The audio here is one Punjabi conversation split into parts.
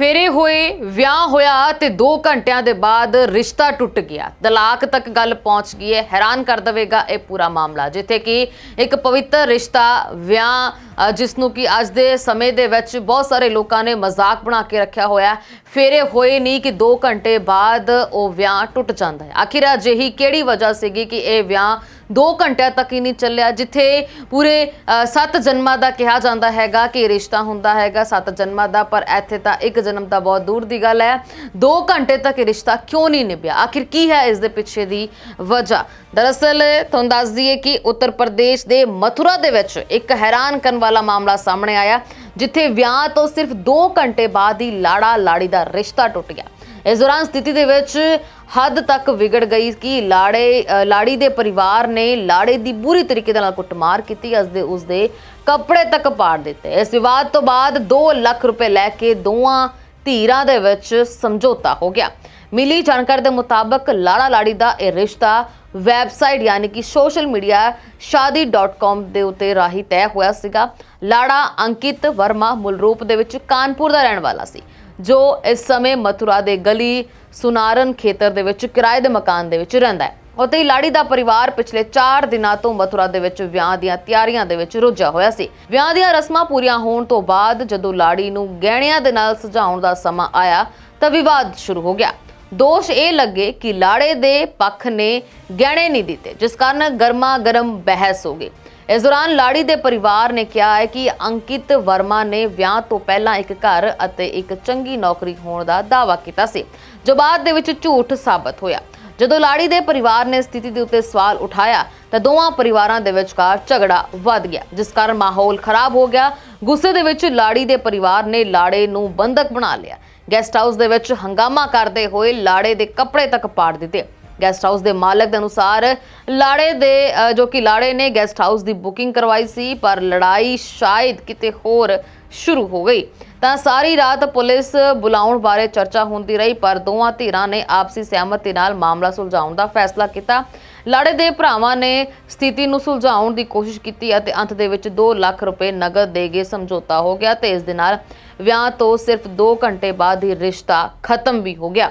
ਫੇਰੇ ਹੋਏ ਵਿਆਹ ਹੋਇਆ ਤੇ 2 ਘੰਟਿਆਂ ਦੇ ਬਾਅਦ ਰਿਸ਼ਤਾ ਟੁੱਟ ਗਿਆ। ਤਲਾਕ ਤੱਕ ਗੱਲ ਪਹੁੰਚ ਗਈ ਹੈ। ਹੈਰਾਨ ਕਰ ਦੇਵੇਗਾ ਇਹ ਪੂਰਾ ਮਾਮਲਾ ਜਿੱਥੇ ਕਿ ਇੱਕ ਪਵਿੱਤਰ ਰਿਸ਼ਤਾ ਵਿਆਹ ਅ, ਜਿਸ ਨੂੰ ਕਿ ਅੱਜ ਦੇ ਸਮੇਂ ਦੇ ਵਿੱਚ ਬਹੁਤ ਸਾਰੇ ਲੋਕਾਂ ਨੇ ਮਜ਼ਾਕ ਬਣਾ ਕੇ ਰੱਖਿਆ ਹੋਇਆ ਫੇਰੇ ਹੋਏ ਨਹੀਂ ਕਿ 2 ਘੰਟੇ ਬਾਅਦ ਉਹ ਵਿਆਹ ਟੁੱਟ ਜਾਂਦਾ ਹੈ। ਆਖਿਰ ਅਜਿਹੀ ਕਿਹੜੀ ਵਜ੍ਹਾ ਸੀਗੀ ਕਿ ਇਹ ਵਿਆਹ 2 ਘੰਟਿਆਂ ਤੱਕ ਹੀ ਨਹੀਂ ਚੱਲਿਆ, ਜਿੱਥੇ ਪੂਰੇ 7 ਜਨਮਾਂ ਦਾ ਕਿਹਾ ਜਾਂਦਾ ਹੈਗਾ ਕਿ ਰਿਸ਼ਤਾ ਹੁੰਦਾ ਹੈਗਾ 7 ਜਨਮਾਂ ਦਾ, ਪਰ ਇੱਥੇ ਤਾਂ ਇੱਕ ਜਨਮ ਤਾਂ ਬਹੁਤ ਦੂਰ ਦੀ ਗੱਲ ਹੈ। 2 ਘੰਟੇ ਤੱਕ ਇਹ ਰਿਸ਼ਤਾ ਕਿਉਂ ਨਹੀਂ ਨਿਭਿਆ? ਆਖਿਰ ਕੀ ਹੈ ਇਸ ਦੇ ਪਿੱਛੇ ਦੀ ਵਜ੍ਹਾ? ਦਰਅਸਲ ਤੁਹਾਨੂੰ ਦੱਸ ਦਈਏ ਕਿ ਉੱਤਰ ਪ੍ਰਦੇਸ਼ ਦੇ ਮਥੁਰਾ ਦੇ ਵਿੱਚ ਇੱਕ ਹੈਰਾਨ ਕਰਨ ਵਾਲਾ ਮਾਮਲਾ ਸਾਹਮਣੇ ਆਇਆ, ਜਿੱਥੇ ਵਿਆਹ ਤੋਂ ਸਿਰਫ 2 ਘੰਟੇ ਬਾਅਦ ਹੀ ਲਾੜਾ ਲਾੜੀ ਦਾ ਰਿਸ਼ਤਾ ਟੁੱਟ ਗਿਆ। ਇਸ ਦੌਰਾਨ ਸਥਿਤੀ ਦੇ ਵਿੱਚ ਹੱਦ ਤੱਕ ਵਿਗੜ ਗਈ ਕਿ ਲਾੜੇ ਲਾੜੀ ਦੇ ਪਰਿਵਾਰ ਨੇ ਲਾੜੇ ਦੀ ਬੁਰੀ ਤਰੀਕੇ ਦੇ ਨਾਲ ਕੁੱਟਮਾਰ ਕੀਤੀ ਉਸ ਦੇ ਉਸ ਦੇ ਕੱਪੜੇ ਤੱਕ ਪਾੜ ਦਿੱਤੇ। ਇਸ ਵਿਵਾਦ ਤੋਂ ਬਾਅਦ 2 ਲੱਖ ਰੁਪਏ ਲੈ ਕੇ ਦੋਵਾਂ ਧੀਰਾਂ ਦੇ ਵਿੱਚ ਸਮਝੌਤਾ ਹੋ ਗਿਆ। ਮਿਲੀ ਜਾਣਕਾਰੀ ਦੇ ਮੁਤਾਬਕ ਲਾੜਾ ਲਾੜੀ ਦਾ ਇਹ ਰਿਸ਼ਤਾ ਵੈਬਸਾਈਟ ਯਾਨੀ ਕਿ ਸੋਸ਼ਲ ਮੀਡੀਆ shaadi.com ਦੇ ਉੱਤੇ ਰਾਹੀਂ ਤੈਅ ਹੋਇਆ ਸੀਗਾ। ਲਾੜਾ ਅੰਕਿਤ ਵਰਮਾ ਮੂਲ ਰੂਪ ਦੇ ਵਿੱਚ ਕਾਨਪੁਰ ਦਾ ਰਹਿਣ ਵਾਲਾ ਸੀ। ਜੋ ਇਸ ਸਮੇਂ ਮਥੁਰਾ ਦੇ ਗਲੀ ਸੁਨਾਰਨ ਖੇਤਰ ਦੇ ਵਿੱਚ ਕਿਰਾਏ ਦੇ ਮਕਾਨ ਦੇ ਵਿੱਚ ਰਹਿੰਦਾ ਹੈ। ਉੱਥੇ ਹੀ ਲਾੜੀ ਦਾ ਪਰਿਵਾਰ ਪਿਛਲੇ 4 ਦਿਨਾਂ ਤੋਂ ਮਥੁਰਾ ਦੇ ਵਿੱਚ ਵਿਆਹ ਦੀਆਂ ਤਿਆਰੀਆਂ ਦੇ ਵਿੱਚ ਰੁੱਝਿਆ ਹੋਇਆ ਸੀ। ਵਿਆਹ ਦੀਆਂ ਰਸਮਾਂ ਪੂਰੀਆਂ ਹੋਣ ਤੋਂ ਬਾਅਦ ਜਦੋਂ ਲਾੜੀ ਨੂੰ ਗਹਿਣਿਆਂ ਦੇ ਨਾਲ ਸਜਾਉਣ ਦਾ ਸਮਾਂ ਆਇਆ, ਤਾਂ ਵਿਵਾਦ ਸ਼ੁਰੂ ਹੋ ਗਿਆ। ਦੋਸ਼ ਇਹ ਲੱਗੇ ਕਿ ਲਾੜੇ ਦੇ ਪੱਖ ਨੇ ਗਹਿਣੇ ਨਹੀਂ ਦਿੱਤੇ, ਜਿਸ ਕਾਰਨ ਗਰਮਾ ਗਰਮ ਬਹਿਸ ਹੋ ਗਈ। ਇਸ ਦੌਰਾਨ ਲਾੜੀ ਦੇ ਪਰਿਵਾਰ ਨੇ ਕਿਹਾ ਹੈ ਕਿ ਅੰਕਿਤ ਵਰਮਾ ਨੇ ਵਿਆਹ ਤੋਂ ਪਹਿਲਾਂ ਇੱਕ ਘਰ ਅਤੇ ਇੱਕ ਚੰਗੀ ਨੌਕਰੀ ਹੋਣ ਦਾ ਦਾਅਵਾ ਕੀਤਾ ਸੀ, ਜੋ ਬਾਅਦ ਦੇ ਵਿੱਚ ਝੂਠ ਸਾਬਤ ਹੋਇਆ। ਜਦੋਂ ਲਾੜੀ ਦੇ ਪਰਿਵਾਰ ਨੇ ਸਥਿਤੀ ਦੇ ਉੱਤੇ ਸਵਾਲ ਉਠਾਇਆ, ਤਾਂ ਦੋਵਾਂ ਪਰਿਵਾਰਾਂ ਦੇ ਵਿਚਕਾਰ ਝਗੜਾ ਵੱਧ ਗਿਆ, ਜਿਸ ਕਾਰਨ ਮਾਹੌਲ ਖਰਾਬ ਹੋ ਗਿਆ। ਗੁੱਸੇ ਦੇ ਵਿੱਚ ਲਾੜੀ ਦੇ ਪਰਿਵਾਰ ਨੇ ਲਾੜੇ ਨੂੰ ਬੰਦਕ ਬਣਾ ਲਿਆ। ਗੈਸਟ ਹਾਊਸ ਦੇ ਵਿੱਚ ਹੰਗਾਮਾ ਕਰਦੇ ਹੋਏ ਲਾੜੇ ਦੇ ਕੱਪੜੇ ਤੱਕ ਪਾੜ ਦਿੱਤੇ। ਗੈਸਟ ਹਾਊਸ ਦੇ ਮਾਲਕ ਦੇ ਅਨੁਸਾਰ ਲਾੜੇ ਦੇ ਜੋ ਕਿ ਲਾੜੇ ਨੇ ਗੈਸਟ ਹਾਊਸ ਦੀ ਬੁਕਿੰਗ ਕਰਵਾਈ ਸੀ, ਪਰ ਲੜਾਈ ਸ਼ਾਇਦ ਕਿਤੇ ਹੋਰ ਸ਼ੁਰੂ ਹੋ ਗਈ। ਤਾਂ ਸਾਰੀ ਰਾਤ ਪੁਲਿਸ ਬੁਲਾਉਣ ਬਾਰੇ ਚਰਚਾ ਹੁੰਦੀ ਰਹੀ, ਪਰ ਦੋਵਾਂ ਧਿਰਾਂ ਨੇ ਆਪਸੀ ਸਹਿਮਤੀ ਨਾਲ ਮਾਮਲਾ ਸੁਲਝਾਉਣ ਦਾ ਫੈਸਲਾ ਕੀਤਾ। ਲਾੜੇ ਦੇ ਭਰਾਵਾਂ ਨੇ ਸਥਿਤੀ ਨੂੰ ਸੁਲਝਾਉਣ ਦੀ ਕੋਸ਼ਿਸ਼ ਕੀਤੀ ਅਤੇ ਅੰਤ ਦੇ ਵਿੱਚ 2 ਲੱਖ ਰੁਪਏ ਨਗਦ ਦੇ ਕੇ ਸਮਝੌਤਾ ਹੋ ਗਿਆ ਤੇ ਇਸ ਦੇ ਨਾਲ ਵਿਆਹ ਤੋਂ ਸਿਰਫ 2 ਘੰਟੇ ਬਾਅਦ ਹੀ ਰਿਸ਼ਤਾ ਖਤਮ ਵੀ ਹੋ ਗਿਆ।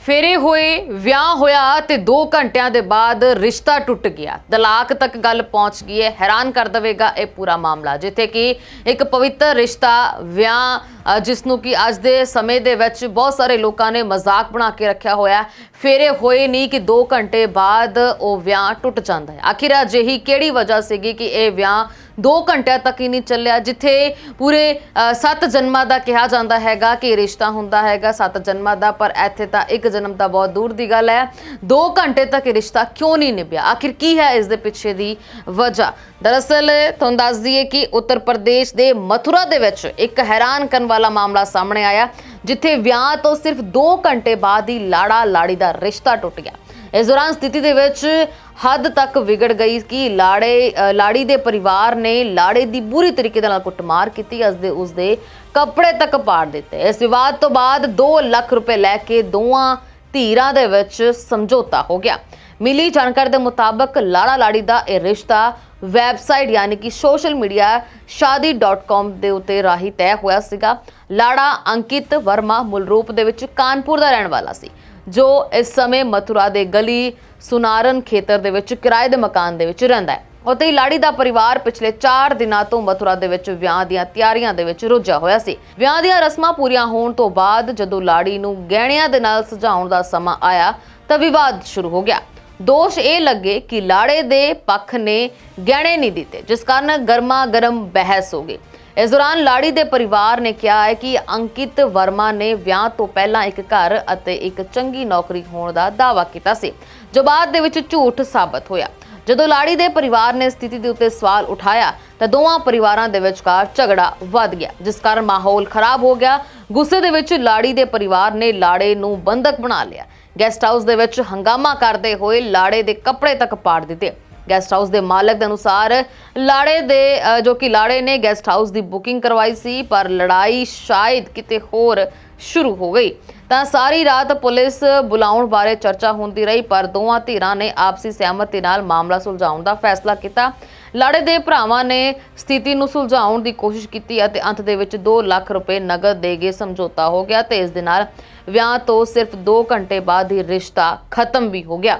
ਫੇਰੇ ਹੋਏ, ਵਿਆਹ ਹੋਇਆ ਤੇ 2 ਘੰਟਿਆਂ ਦੇ ਬਾਅਦ ਰਿਸ਼ਤਾ ਟੁੱਟ ਗਿਆ। ਤਲਾਕ ਤੱਕ ਗੱਲ ਪਹੁੰਚ ਗਈ ਹੈ। ਹੈਰਾਨ ਕਰ ਦੇਵੇਗਾ ਇਹ ਪੂਰਾ ਮਾਮਲਾ, ਜਿੱਥੇ ਕਿ ਇੱਕ ਪਵਿੱਤਰ ਰਿਸ਼ਤਾ, ਵਿਆਹ ਜਿਸ ਨੂੰ ਕਿ ਅੱਜ ਦੇ ਸਮੇਂ ਦੇ ਵਿੱਚ ਬਹੁਤ ਸਾਰੇ ਲੋਕਾਂ ਨੇ ਮਜ਼ਾਕ ਬਣਾ ਕੇ ਰੱਖਿਆ ਹੋਇਆ ਫੇਰੇ ਹੋਏ ਨਹੀਂ ਕਿ 2 ਘੰਟੇ ਬਾਅਦ ਉਹ ਵਿਆਹ ਟੁੱਟ ਜਾਂਦਾ ਹੈ। ਆਖਿਰ ਅਜਿਹੀ ਕਿਹੜੀ ਵਜ੍ਹਾ ਸੀਗੀ ਕਿ ਇਹ ਵਿਆਹ 2 ਘੰਟਿਆਂ ਤੱਕ ਹੀ ਨਹੀਂ ਚੱਲਿਆ, ਜਿੱਥੇ ਪੂਰੇ 7 ਜਨਮਾਂ ਦਾ ਕਿਹਾ ਜਾਂਦਾ ਹੈਗਾ ਕਿ ਰਿਸ਼ਤਾ ਹੁੰਦਾ ਹੈਗਾ 7 ਜਨਮਾਂ ਦਾ, ਪਰ ਇੱਥੇ ਤਾਂ ਇੱਕ ਜਨਮ ਤਾਂ ਬਹੁਤ ਦੂਰ ਦੀ ਗੱਲ ਹੈ। 2 ਘੰਟੇ ਤੱਕ ਇਹ ਰਿਸ਼ਤਾ ਕਿਉਂ ਨਹੀਂ ਨਿਭਿਆ? ਆਖਿਰ ਕੀ ਹੈ ਇਸ ਦੇ ਪਿੱਛੇ ਦੀ ਵਜ੍ਹਾ? ਦਰਅਸਲ ਤੁਹਾਨੂੰ ਦੱਸ ਦਈਏ ਕਿ ਉੱਤਰ ਪ੍ਰਦੇਸ਼ ਦੇ ਮਥੁਰਾ ਦੇ ਵਿੱਚ ਇੱਕ ਹੈਰਾਨ ਕਰਨ ਵਾਲਾ ਮਾਮਲਾ ਸਾਹਮਣੇ ਆਇਆ, ਜਿੱਥੇ ਵਿਆਹ ਤੋਂ ਸਿਰਫ 2 ਘੰਟੇ ਬਾਅਦ ਹੀ ਲਾੜਾ ਲਾੜੀ ਦਾ ਰਿਸ਼ਤਾ ਟੁੱਟ ਗਿਆ। ਇਸ ਦੌਰਾਨ ਸਥਿਤੀ ਦੇ ਵਿੱਚ ਹੱਦ ਤੱਕ ਵਿਗੜ ਗਈ ਕਿ ਲਾੜੇ ਲਾੜੀ ਦੇ ਪਰਿਵਾਰ ਨੇ ਲਾੜੇ ਦੀ ਬੁਰੀ ਤਰੀਕੇ ਦੇ ਨਾਲ ਕੁੱਟਮਾਰ ਕੀਤੀ ਉਸ ਦੇ ਉਸ ਦੇ ਕੱਪੜੇ ਤੱਕ ਪਾੜ ਦਿੱਤੇ। ਇਸ ਵਿਵਾਦ ਤੋਂ ਬਾਅਦ 2 ਲੱਖ ਰੁਪਏ ਲੈ ਕੇ ਦੋਵਾਂ ਧੀਰਾਂ ਦੇ ਵਿੱਚ ਸਮਝੌਤਾ ਹੋ ਗਿਆ। ਮਿਲੀ ਜਾਣਕਾਰੀ ਦੇ ਮੁਤਾਬਕ ਲਾੜਾ ਲਾੜੀ ਦਾ ਇਹ ਰਿਸ਼ਤਾ ਵੈਬਸਾਈਟ ਯਾਨੀ ਕਿ ਸੋਸ਼ਲ ਮੀਡੀਆ shaadi.com ਦੇ ਉੱਤੇ ਰਾਹੀਂ ਤੈਅ ਹੋਇਆ ਸੀਗਾ। ਲਾੜਾ ਅੰਕਿਤ ਵਰਮਾ ਮੂਲ ਰੂਪ ਦੇ ਵਿੱਚ ਕਾਨਪੁਰ ਦਾ ਰਹਿਣ ਵਾਲਾ ਸੀ। ਜੋ ਇਸ ਸਮੇਂ ਮਥੁਰਾ ਦੇ ਗਲੀ ਸੁਨਾਰਨ ਖੇਤਰ ਦੇ ਵਿੱਚ ਕਿਰਾਏ ਦੇ ਮਕਾਨ ਦੇ ਵਿੱਚ ਰਹਿੰਦਾ ਹੈ। ਉੱਥੇ ਹੀ ਲਾੜੀ ਦਾ ਪਰਿਵਾਰ ਪਿਛਲੇ 4 ਦਿਨਾਂ ਤੋਂ ਮਥੁਰਾ ਦੇ ਵਿੱਚ ਵਿਆਹ ਦੀਆਂ ਤਿਆਰੀਆਂ ਦੇ ਵਿੱਚ ਰੁੱਝਿਆ ਹੋਇਆ ਸੀ। ਵਿਆਹ ਦੀਆਂ ਰਸਮਾਂ ਪੂਰੀਆਂ ਹੋਣ ਤੋਂ ਬਾਅਦ ਜਦੋਂ ਲਾੜੀ ਨੂੰ ਗਹਿਣਿਆਂ ਦੇ ਨਾਲ ਸਜਾਉਣ ਦਾ ਸਮਾਂ ਆਇਆ ਤਾਂ ਵਿਵਾਦ ਸ਼ੁਰੂ ਹੋ ਗਿਆ। ਦੋਸ਼ ਇਹ ਲੱਗੇ ਕਿ ਲਾੜੇ ਦੇ ਪੱਖ ਨੇ ਗਹਿਣੇ ਨਹੀਂ ਦਿੱਤੇ, ਜਿਸ ਕਾਰਨ ਗਰਮਾ ਗਰਮ ਬਹਿਸ ਹੋ ਗਈ। ਇਸ ਦੌਰਾਨ ਲਾੜੀ ਦੇ ਪਰਿਵਾਰ ਨੇ ਕਿਹਾ ਹੈ ਕਿ ਅੰਕਿਤ ਵਰਮਾ ਨੇ ਵਿਆਹ ਤੋਂ ਪਹਿਲਾਂ ਇੱਕ ਘਰ ਅਤੇ ਇੱਕ ਚੰਗੀ ਨੌਕਰੀ ਹੋਣ ਦਾ ਦਾਅਵਾ ਕੀਤਾ ਸੀ, ਜੋ ਬਾਅਦ ਦੇ ਵਿੱਚ ਝੂਠ ਸਾਬਤ ਹੋਇਆ। ਜਦੋਂ ਲਾੜੀ ਦੇ ਪਰਿਵਾਰ ਨੇ ਸਥਿਤੀ ਦੇ ਉੱਤੇ ਸਵਾਲ ਉਠਾਇਆ, ਤਾਂ ਦੋਵਾਂ ਪਰਿਵਾਰਾਂ ਦੇ ਵਿਚਕਾਰ ਝਗੜਾ ਵੱਧ ਗਿਆ, ਜਿਸ ਕਾਰਨ ਮਾਹੌਲ ਖਰਾਬ ਹੋ ਗਿਆ। ਗੁੱਸੇ ਦੇ ਵਿੱਚ ਲਾੜੀ ਦੇ ਪਰਿਵਾਰ ਨੇ ਲਾੜੇ ਨੂੰ ਬੰਦਕ ਬਣਾ ਲਿਆ। ਗੈਸਟ ਹਾਊਸ ਦੇ ਵਿੱਚ ਹੰਗਾਮਾ ਕਰਦੇ ਹੋਏ ਲਾੜੇ ਦੇ ਕੱਪੜੇ ਤੱਕ ਪਾੜ ਦਿੱਤੇ। ਗੈਸਟ ਹਾਊਸ ਦੇ ਮਾਲਕ ਦੇ ਅਨੁਸਾਰ ਲਾੜੇ ਦੇ ਜੋ ਕਿ ਲਾੜੇ ਨੇ ਗੈਸਟ ਹਾਊਸ ਦੀ ਬੁਕਿੰਗ ਕਰਵਾਈ ਸੀ, ਪਰ ਲੜਾਈ ਸ਼ਾਇਦ ਕਿਤੇ ਹੋਰ ਸ਼ੁਰੂ ਹੋ ਗਈ। ਤਾਂ ਸਾਰੀ ਰਾਤ ਪੁਲਿਸ ਬੁਲਾਉਣ ਬਾਰੇ ਚਰਚਾ ਹੁੰਦੀ ਰਹੀ, ਪਰ ਦੋਵਾਂ ਧਿਰਾਂ ਨੇ ਆਪਸੀ ਸਹਿਮਤੀ ਨਾਲ ਮਾਮਲਾ ਸੁਲਝਾਉਣ ਦਾ ਫੈਸਲਾ ਕੀਤਾ। ਲਾੜੇ ਦੇ ਭਰਾਵਾਂ ਨੇ ਸਥਿਤੀ ਨੂੰ ਸੁਲਝਾਉਣ ਦੀ ਕੋਸ਼ਿਸ਼ ਕੀਤੀ ਅਤੇ ਅੰਤ ਦੇ ਵਿੱਚ 2 ਲੱਖ ਰੁਪਏ ਨਗਦ ਦੇ ਕੇ ਸਮਝੌਤਾ ਹੋ ਗਿਆ ਤੇ ਇਸ ਦੇ ਨਾਲ ਵਿਆਹ ਤੋਂ ਸਿਰਫ 2 ਘੰਟੇ ਬਾਅਦ ਹੀ ਰਿਸ਼ਤਾ ਖਤਮ ਵੀ ਹੋ ਗਿਆ।